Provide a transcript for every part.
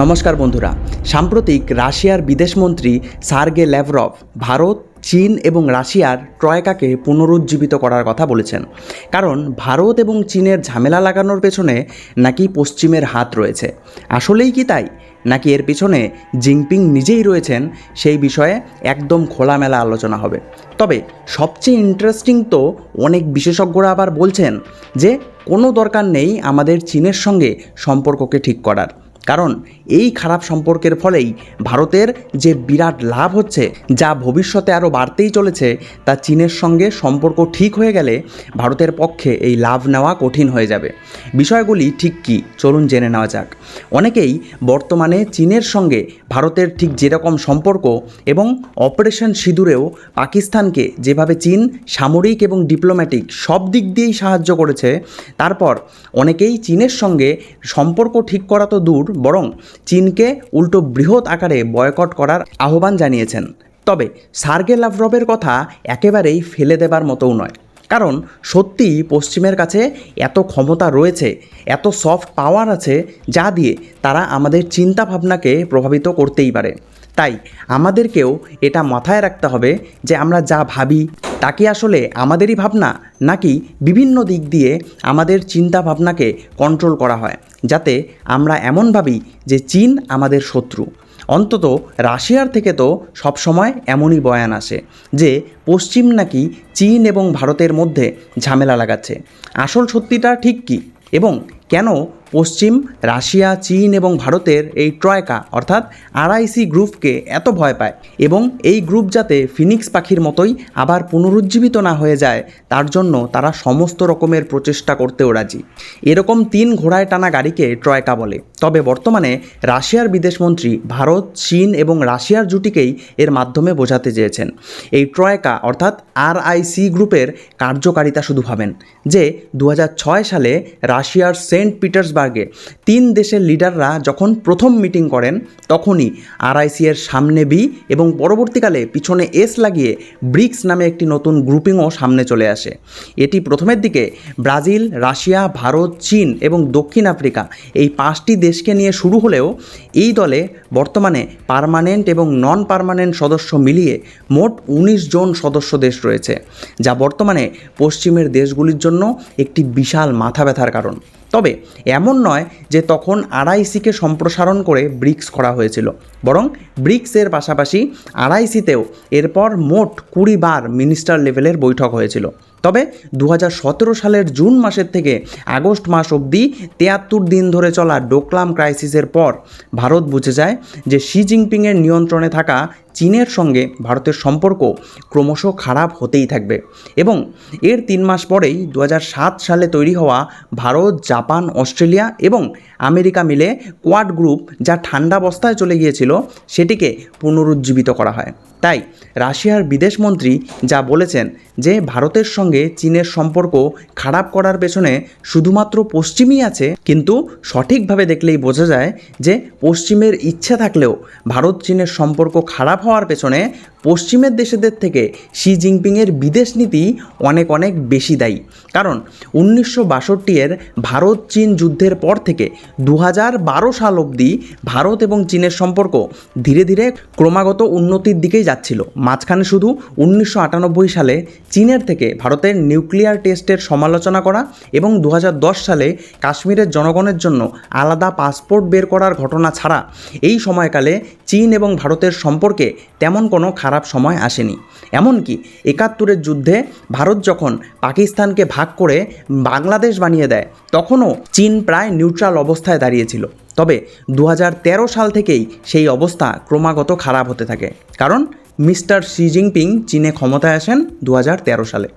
নমস্কার বন্ধুরা। সাম্প্রতিক রাশিয়ার বিদেশমন্ত্রী সার্গে ল্যাভরভ ভারত, চীন এবং রাশিয়ার ট্রয়কাকে পুনরুজ্জীবিত করার কথা বলেছেন। কারণ ভারত এবং চীনের ঝামেলা লাগানোর পেছনে নাকি পশ্চিমের হাত রয়েছে। আসলেই কি তাই? নাকি এর পিছনে জিনপিং নিজেই রয়েছেন? সেই বিষয়ে একদম খোলামেলা আলোচনা হবে। তবে সবচেয়ে ইন্টারেস্টিং তো অনেক বিশেষজ্ঞরা আবার বলছেন যে কোনো দরকার নেই আমাদের চীনের সঙ্গে সম্পর্ককে ঠিক করার। কারণ এই খারাপ সম্পর্কের ফলেই ভারতের যে বিরাট লাভ হচ্ছে, যা ভবিষ্যতে আরও বাড়তেই চলেছে, তা চীনের সঙ্গে সম্পর্ক ঠিক হয়ে গেলে ভারতের পক্ষে এই লাভ নেওয়া কঠিন হয়ে যাবে। বিষয়গুলি ঠিক কী? চলুন জেনে নেওয়া যাক। অনেকেই বর্তমানে চীনের সঙ্গে ভারতের ঠিক যেরকম সম্পর্ক এবং অপারেশন সিঁদুরেও পাকিস্তানকে যেভাবে চীন সামরিক এবং ডিপ্লোম্যাটিক সব দিক দিয়েই সাহায্য করেছে, তারপর অনেকেই চীনের সঙ্গে সম্পর্ক ঠিক করা তো দূর, বরং চীনকে উল্টো বৃহৎ আকারে বয়কট করার আহ্বান জানিয়েছেন। তবে সার্গে লাভরবের কথা একেবারেই ফেলে দেবার মতোও নয়। কারণ সত্যিই পশ্চিমের কাছে এত ক্ষমতা রয়েছে, এত সফট পাওয়ার আছে, যা দিয়ে তারা আমাদের চিন্তা ভাবনাকে প্রভাবিত করতেই পারে। তাই আমাদেরকেও এটা মাথায় রাখতে হবে যে আমরা যা ভাবি, তা কি আসলে আমাদেরই ভাবনা, নাকি বিভিন্ন দিক দিয়ে আমাদের চিন্তা ভাবনাকে কন্ট্রোল করা হয়। যাতে আমরা এমন ভাবি যে চীন আমাদের শত্রু। অন্তত রাশিয়ার থেকে তো সবসময় এমনই বয়ান আসে যে পশ্চিম নাকি চীন এবং ভারতের মধ্যে ঝামেলা লাগাচ্ছে। আসল সত্যিটা ঠিক কী? এবং কেন পশ্চিম, রাশিয়া, চীন এবং ভারতের এই ট্রয়কা, অর্থাৎ আরআইসি গ্রুপকে এত ভয় পায় এবং এই গ্রুপ যাতে ফিনিক্স পাখির মতোই আবার পুনরুজ্জীবিত না হয়ে যায়, তার জন্য তারা সমস্ত রকমের প্রচেষ্টা করতেও রাজি। এরকম তিন ঘোড়ায় টানা গাড়িকে ট্রয়কা বলে। তবে বর্তমানে রাশিয়ার বিদেশমন্ত্রী ভারত, চীন এবং রাশিয়ার জুটিকেই এর মাধ্যমে বোঝাতে চেয়েছেন। এই ট্রয়কা, অর্থাৎ আরআইসি গ্রুপের কার্যকারিতা শুধু ভাবেন যে দু হাজার ছয় সালে রাশিয়ার সেন্ট পিটার্সবার্গে তিন দেশের লিডাররা যখন প্রথম মিটিং করেন, তখনই আরআইসি এর সামনে বি এবং পরবর্তীকালে পিছনে এস লাগিয়ে ব্রিক্স নামে একটি নতুন গ্রুপিংও সামনে চলে আসে। এটি প্রথমের দিকে ব্রাজিল, রাশিয়া, ভারত, চীন এবং দক্ষিণ আফ্রিকা এই পাঁচটি দেশকে নিয়ে শুরু হলেও এই দলে বর্তমানে পারমানেন্ট এবং নন পারমানেন্ট সদস্য মিলিয়ে মোট উনিশ জন সদস্য দেশ রয়েছে, যা বর্তমানে পশ্চিমের দেশগুলির জন্য একটি বিশাল মাথা ব্যথার কারণ। তবে এমন নয় যে তখন আড়াইসিকে সম্প্রসারণ করে ব্রিক্স করা হয়েছিল, বরং ব্রিক্সের পাশাপাশি আড়াইসিতেও এরপর মোট কুড়ি বার মিনিস্টার লেভেলের বৈঠক হয়েছিল। তবে দু হাজার সতেরো সালের জুন মাসের থেকে আগস্ট মাস অবধি তিয়াত্তর দিন ধরে চলা ডোকলাম ক্রাইসিসের পর ভারত বুঝে যায় যে শি জিনপিংয়ের নিয়ন্ত্রণে থাকা চীনের সঙ্গে ভারতের সম্পর্ক ক্রমশ খারাপ হতেই থাকবে এবং এর তিন মাস পরেই দু হাজার সাত সালে তৈরি হওয়া ভারত, জাপান, অস্ট্রেলিয়া এবং আমেরিকা মিলে কোয়াড গ্রুপ যা ঠান্ডা অবস্থায় চলে গিয়েছিল সেটিকে পুনরুজ্জীবিত করা হয়। তাই রাশিয়ার বিদেশমন্ত্রী যা বলেছেন যে ভারতের সঙ্গে চীনের সম্পর্ক খারাপ করার পেছনে শুধুমাত্র পশ্চিমই আছে, কিন্তু সঠিকভাবে দেখলেই বোঝা যায় যে পশ্চিমের ইচ্ছে থাকলেও ভারত চীনের সম্পর্ক খারাপ হওয়ার পেছনে পশ্চিমের দেশেদের থেকে শি জিনপিংয়ের বিদেশ নীতি অনেক অনেক বেশি দায়ী। কারণ উনিশশো বাষট্টি এর ভারত চীন যুদ্ধের পর থেকে দু সাল অবধি ভারত এবং চীনের সম্পর্ক ধীরে ধীরে ক্রমাগত উন্নতির দিকেই যাচ্ছিল। মাঝখানে শুধু উনিশশো আটানব্বই সালে চীনের থেকে ভারতের নিউক্লিয়ার টেস্টের সমালোচনা করা এবং দু হাজার দশ সালে কাশ্মীরের জনগণের জন্য আলাদা পাসপোর্ট বের করার ঘটনা ছাড়া এই সময়কালে চীন এবং ভারতের সম্পর্কে তেমন কোনো খারাপ সময় আসেনি। এমনকি একাত্তরের যুদ্ধে ভারত যখন পাকিস্তানকে ভাগ করে বাংলাদেশ বানিয়ে দেয়, তখনও চীন প্রায় নিউট্রাল অবস্থায় দাঁড়িয়েছিল। তবে দু হাজার তেরো সাল থেকেই সেই অবস্থা ক্রমাগত খারাপ হতে থাকে। কারণ মিস্টার শি জিনপিং চীনে ক্ষমতায় আসেন দু হাজার তেরো সালে।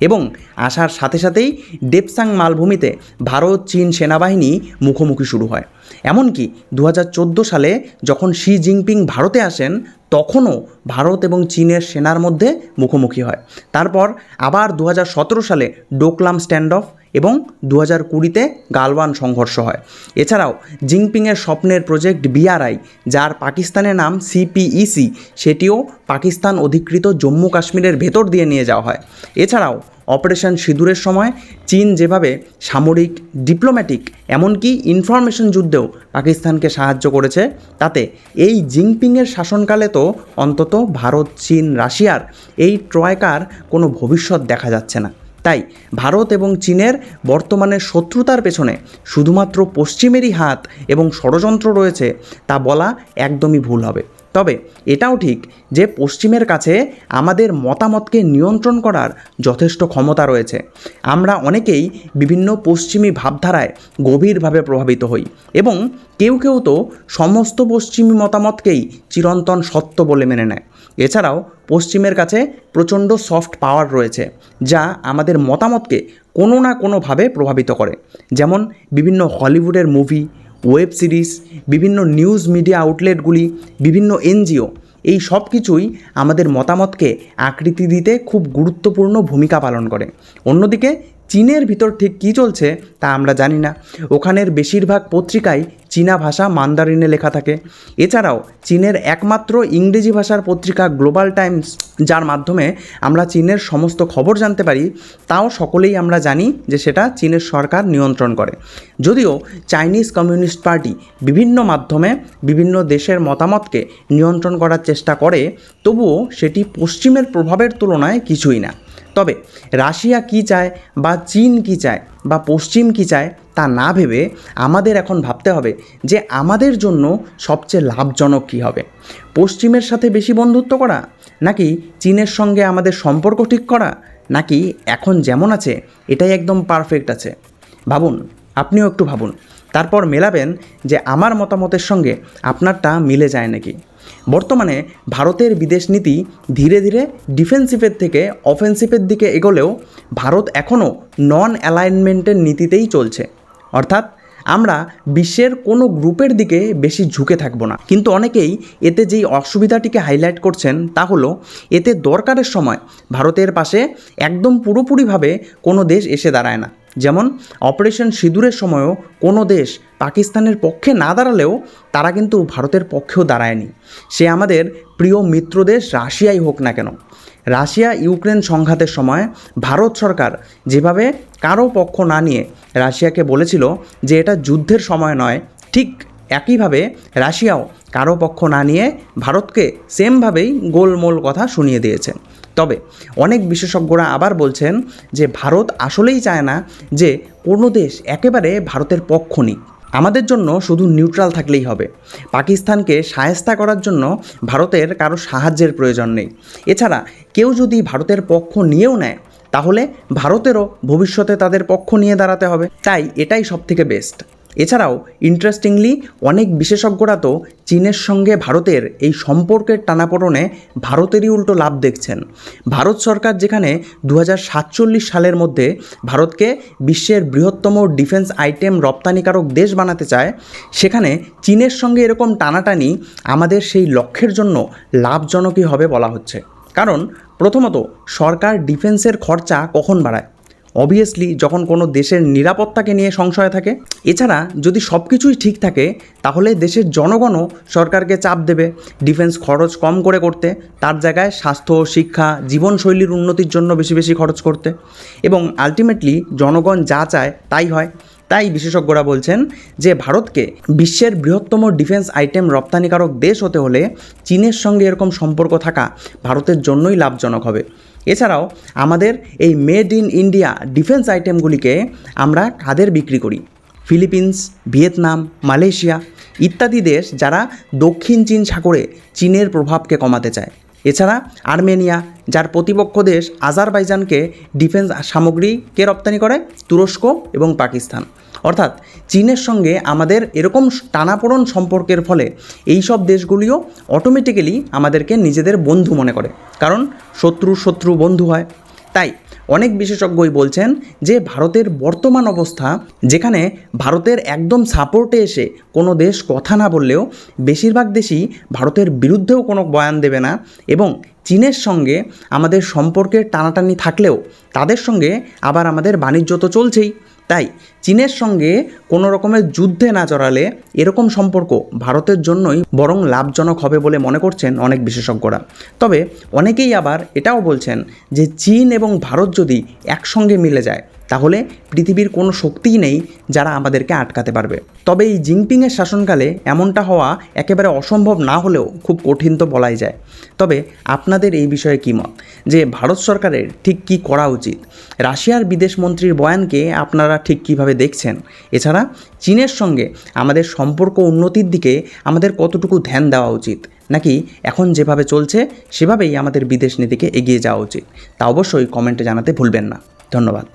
এবং আসার সাথে সাথেই ডেপসাং মালভূমিতে ভারত, চীন সেনাবাহিনী মুখোমুখি শুরু হয়। এমনকি দু হাজার চোদ্দ সালে যখন শি জিনপিং ভারতে আসেন, তখনও ভারত এবং চীনের সেনার মধ্যে মুখোমুখি হয়। তারপর আবার দু হাজার সতেরো সালে ডোকলাম স্ট্যান্ড অফ এবং দু হাজার কুড়িতে গালওয়ান সংঘর্ষ হয়। এছাড়াও জিনপিংয়ের স্বপ্নের প্রজেক্ট বিআরআই, যার পাকিস্তানের নাম সিপিইসি, সেটিও পাকিস্তান অধিকৃত জম্মু কাশ্মীরের ভেতর দিয়ে নিয়ে যাওয়া হয়। এছাড়াও অপারেশন সিঁদুরের সময় চীন যেভাবে সামরিক, ডিপ্লোম্যাটিক, এমনকি ইনফরমেশন যুদ্ধেও পাকিস্তানকে সাহায্য করেছে, তাতে এই জিনপিংয়ের শাসনকালে তো অন্তত ভারত, চীন, রাশিয়ার এই ট্রয়কার কোনো ভবিষ্যৎ দেখা যাচ্ছে না। তাই ভারত এবং চীনের বর্তমানে শত্রুতার পেছনে শুধুমাত্র পশ্চিমেরই হাত এবং ষড়যন্ত্র রয়েছে, তা বলা একদমই ভুল হবে। তবে এটাও ঠিক যে পশ্চিমের কাছে আমাদের মতামতকে নিয়ন্ত্রণ করার যথেষ্ট ক্ষমতা রয়েছে। আমরা অনেকেই বিভিন্ন পশ্চিমী ভাবধারায় গভীরভাবে প্রভাবিত হই এবং কেউ কেউ তো সমস্ত পশ্চিমী মতামতকেই চিরন্তন সত্য বলে মেনে নেয়। এছাড়াও পশ্চিমের কাছে প্রচণ্ড সফট পাওয়ার রয়েছে, যা আমাদের মতামতকে কোনো না কোনোভাবে প্রভাবিত করে। যেমন বিভিন্ন হলিউডের মুভি ওয়েব সিরিজ বিভিন্ন নিউজ মিডিয়া আউটলেটগুলি বিভিন্ন এনজিও এই সব কিছুই আমাদের মতামতকে আকৃতি দিতে খুব গুরুত্বপূর্ণ ভূমিকা পালন করে। অন্যদিকে চীনের ভিতর ঠিক কী চলছে তা আমরা জানি না। ওখানের বেশিরভাগ পত্রিকায় চীনা ভাষা মান্দারিনে লেখা থাকে। এছাড়াও চীনের একমাত্র ইংরেজি ভাষার পত্রিকা গ্লোবাল টাইমস, যার মাধ্যমে আমরা চীনের সমস্ত খবর জানতে পারি, তাও সকলেই আমরা জানি যে সেটা চীনের সরকার নিয়ন্ত্রণ করে। যদিও চাইনিজ কমিউনিস্ট পার্টি বিভিন্ন মাধ্যমে বিভিন্ন দেশের মতামতকে নিয়ন্ত্রণ করার চেষ্টা করে, তবুও সেটি পশ্চিমের প্রভাবের তুলনায় কিছুই না। তবে রাশিয়া কি চায় বা চীন কি চায় বা পশ্চিম কি চায় তা না ভেবে আমাদের এখন ভাবতে হবে যে আমাদের জন্য সবচেয়ে লাভজনক কী হবে। পশ্চিমের সাথে বেশি বন্ধুত্ব করা নাকি চীনের সঙ্গে আমাদের সম্পর্ক ঠিক করা নাকি এখন যেমন আছে এটাই একদম পারফেক্ট আছে। ভাবুন, আপনিও একটু ভাবুন। তারপর মেলাবেন যে আমার মতামতের সঙ্গে আপনারটা মিলে যায় নাকি। বর্তমানে ভারতের বিদেশ নীতি ধীরে ধীরে ডিফেন্সিভের থেকে অফেন্সিভের দিকে এগোলেও ভারত এখনও নন অ্যালাইনমেন্টের নীতিতেই চলছে। অর্থাৎ আমরা বিশ্বের কোনো গ্রুপের দিকে বেশি ঝুঁকে থাকব না। কিন্তু অনেকেই এতে যেই অসুবিধাটিকে হাইলাইট করছেন তা হলো, এতে দরকারের সময় ভারতের পাশে একদম পুরোপুরিভাবে কোনো দেশ এসে দাঁড়ায় না। যেমন, অপারেশন সিঁদুরের সময়ও কোনো দেশ পাকিস্তানের পক্ষে না দাঁড়ালেও তারা কিন্তু ভারতের পক্ষেও দাঁড়ায়নি। সে আমাদের প্রিয় মিত্র দেশ রাশিয়াই হোক না কেন। রাশিয়া ইউক্রেন সংঘাতের সময় ভারত সরকার যেভাবে কারও পক্ষ না নিয়ে রাশিয়াকে বলেছিল যে এটা যুদ্ধের সময় নয়, ঠিক একইভাবে রাশিয়াও কারও পক্ষ না নিয়ে ভারতকে সেমভাবেই গোলমোল কথা শুনিয়ে দিয়েছে। তবে অনেক বিশেষজ্ঞরা আবার বলছেন যে ভারত আসলেই চায় না যে কোনো দেশ একেবারে ভারতের পক্ষ নিক। আমাদের জন্য শুধু নিউট্রাল থাকলেই হবে। পাকিস্তানকে সায়স্তা করার জন্য ভারতের কারও সাহায্যের প্রয়োজন নেই। এছাড়া কেউ যদি ভারতের পক্ষ নিয়েও নেয়, তাহলে ভারতেরও ভবিষ্যতে তাদের পক্ষ নিয়ে দাঁড়াতে হবে। তাই এটাই সবথেকে বেস্ট এছাড়াও ইন্টারেস্টিংলি অনেক বিশেষজ্ঞরা তো চীনের সঙ্গে ভারতের এই সম্পর্কের টানাপোড়নে ভারতেরই উল্টো লাভ দেখছেন। ভারত সরকার যেখানে দু হাজার সাতচল্লিশ সালের মধ্যে ভারতকে বিশ্বের বৃহত্তম ডিফেন্স আইটেম রপ্তানিকারক দেশ বানাতে চায়, সেখানে চীনের সঙ্গে এরকম টানাটানি আমাদের সেই লক্ষ্যের জন্য লাভজনকই হবে বলা হচ্ছে। কারণ, প্রথমত, সরকার ডিফেন্সের খরচা কখন বাড়ায়? অবভিয়াসলি যখন কোনো দেশের নিরাপত্তাকে নিয়ে সংশয় থাকে, এছাড়া যদি সব কিছুই ঠিক থাকে, তাহলে দেশের জনগণও সরকারকে চাপ দেবে ডিফেন্স খরচ কম করে করতে, তার জায়গায় স্বাস্থ্য, শিক্ষা, জীবনশৈলীর উন্নতির জন্য বেশি বেশি খরচ করতে। এবং আলটিমেটলি জনগণ যা চায় তাই হয়। তাই বিশেষজ্ঞরা বলছেন যে ভারতকে বিশ্বের বৃহত্তম ডিফেন্স আইটেম রপ্তানিকারক দেশ হতে হলে চীনের সঙ্গে এরকম সম্পর্ক থাকা ভারতের জন্যই লাভজনক হবে। এছাড়াও আমাদের এই মেড ইন ইন্ডিয়া ডিফেন্স আইটেমগুলিকে আমরা কাদের বিক্রি করি। ফিলিপিন্স, ভিয়েতনাম, মালয়েশিয়া ইত্যাদি দেশ যারা দক্ষিণ চীন সাগরে চীনের প্রভাবকে কমাতে চায়। এছাড়া আর্মেনিয়া, যার প্রতিপক্ষ দেশ আজারবাইজানকে ডিফেন্স সামগ্রীকে রপ্তানি করে, তুরস্ক এবং পাকিস্তান। অর্থাৎ চীনের সঙ্গে আমাদের এরকম টানাপোড়ন সম্পর্কের ফলে এই সব দেশগুলিও অটোমেটিক্যালি আমাদেরকে নিজেদের বন্ধু মনে করে। কারণ শত্রু শত্রু বন্ধু হয়। তাই অনেক বিশেষজ্ঞই বলছেন যে ভারতের বর্তমান অবস্থা, যেখানে ভারতের একদম সাপোর্টে এসে কোনো দেশ কথা না বললেও বেশিরভাগ দেশই ভারতের বিরুদ্ধেও কোনো বয়ান দেবে না এবং চীনের সঙ্গে আমাদের সম্পর্কের টানাটানি থাকলেও তাদের সঙ্গে আবার আমাদের বাণিজ্য তো চলছেই। তাই চীনের সঙ্গে কোনো রকমের যুদ্ধে না চড়ালে এরকম সম্পর্ক ভারতের জন্যই বরং লাভজনক হবে বলে মনে করছেন অনেক বিশেষজ্ঞরা। তবে অনেকেই আবার এটাও বলছেন যে চীন এবং ভারত যদি একসঙ্গে মিলে যায় তাহলে পৃথিবীর কোনো শক্তিই নেই যারা আমাদেরকে আটকাতে পারবে। তবে এই জিনপিংয়ের শাসনকালে এমনটা হওয়া একেবারে অসম্ভব না হলেও খুব কঠিন তো বলাই যায়। তবে আপনাদের এই বিষয়ে কী মত? যে ভারত সরকারের ঠিক কী করা উচিত? রাশিয়ার বিদেশ মন্ত্রীর বয়ানকে আপনারা ঠিক কীভাবে দেখছেন? এছাড়া চীনের সঙ্গে আমাদের সম্পর্ক উন্নতির দিকে আমাদের কতটুকু ধ্যান দেওয়া উচিত? নাকি এখন যেভাবে চলছে, সেভাবেই আমাদের বিদেশ নীতিকে এগিয়ে যাওয়া উচিত? তা অবশ্যই কমেন্টে জানাতে ভুলবেন না। ধন্যবাদ।